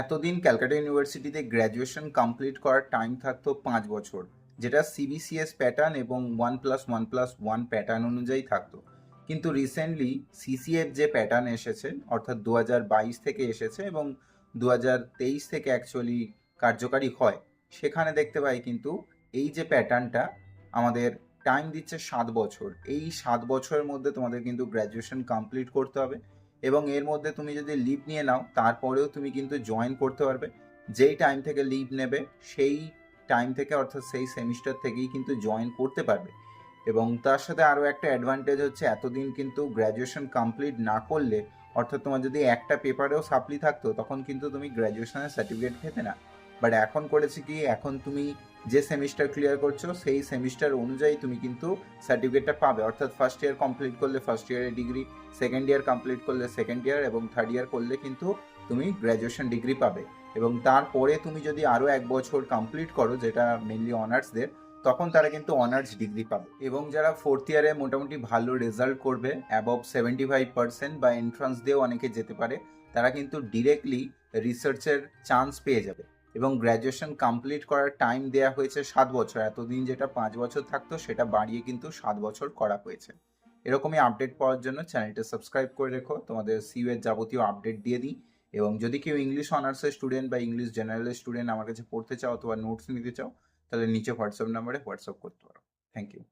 এতদিন ক্যালকাটা ইউনিভার্সিটিতে graduation complete করার টাইম থাকতো পাঁচ বছর, যেটা সিবিসিএস প্যাটার্ন এবং one plus one plus one pattern অনুযায়ী থাকতো। কিন্তু রিসেন্টলি সিসিএফ যে প্যাটার্ন এসেছে, অর্থাৎ দু বাইশ থেকে এসেছে এবং দু তেইশ থেকে অ্যাকচুয়ালি কার্যকারী হয়, সেখানে দেখতে পাই কিন্তু এই যে প্যাটার্নটা আমাদের টাইম দিচ্ছে সাত বছর। এই সাত বছরের মধ্যে তোমাদের কিন্তু গ্র্যাজুয়েশন কমপ্লিট করতে হবে। এবং এর মধ্যে তুমি যদি লিভ নিয়ে নাও, তারপরেও তুমি কিন্তু জয়েন করতে পারবে। যেই টাইম থেকে লিভ নেবে, সেই টাইম থেকে অর্থাৎ সেই সেমিস্টার থেকেই কিন্তু জয়েন করতে পারবে। এবং তার সাথে আরও একটা অ্যাডভান্টেজ হচ্ছে, এতদিন কিন্তু গ্র্যাজুয়েশন কমপ্লিট না করলে, অর্থাৎ তোমার যদি একটা পেপারেও সাপ্লি থাকতো, তখন কিন্তু তুমি গ্র্যাজুয়েশনের সার্টিফিকেট পেতে না। বাট এখন করেছি কি, এখন তুমি যে সেমিস্টার ক্লিয়ার করছ, সেই সেমিস্টার অনুযায়ী তুমি কিন্তু সার্টিফিকেটটা পাবে। অর্থাৎ ফার্স্ট ইয়ার কমপ্লিট করলে ফার্স্ট ইয়ারের ডিগ্রি সেকেন্ড ইয়ার কমপ্লিট করলে সেকেন্ড ইয়ার এবং থার্ড ইয়ার করলে কিন্তু তুমি গ্র্যাজুয়েশন ডিগ্রি পাবে। এবং তারপরে তুমি যদি আরও এক বছর কমপ্লিট করো, যেটা মেনলি অনার্সদের তখন তারা কিন্তু অনার্স ডিগ্রি পাবে। এবং যারা ফোর্থ ইয়ারে মোটামুটি ভালো রেজাল্ট করবে অ্যাবভ সেভেন্টি ফাইভ পার্সেন্ট বা এন্ট্রান্স দিয়েও অনেকে যেতে পারে, তারা কিন্তু ডিরেক্টলি রিসার্চের চান্স পেয়ে যাবে। এবং গ্র্যাজুয়েশন কমপ্লিট করার টাইম দেওয়া হয়েছে সাত বছর। এতদিন যেটা পাঁচ বছর থাকতো, সেটা বাড়িয়ে কিন্তু সাত বছর করা হয়েছে। এরকমই আপডেট পাওয়ার জন্য চ্যানেলটা সাবস্ক্রাইব করে রেখো। তোমাদের সিউ এর যাবতীয় আপডেট দিয়ে দিই। এবং যদি কেউ ইংলিশ অনার্সের স্টুডেন্ট বা ইংলিশ জেনারেলের স্টুডেন্ট আমার কাছে পড়তে চাও অথবা নোটস নিতে চাও, তাহলে নিচে হোয়াটসঅ্যাপ নাম্বারে হোয়াটসঅ্যাপ করতে পারো। Thank you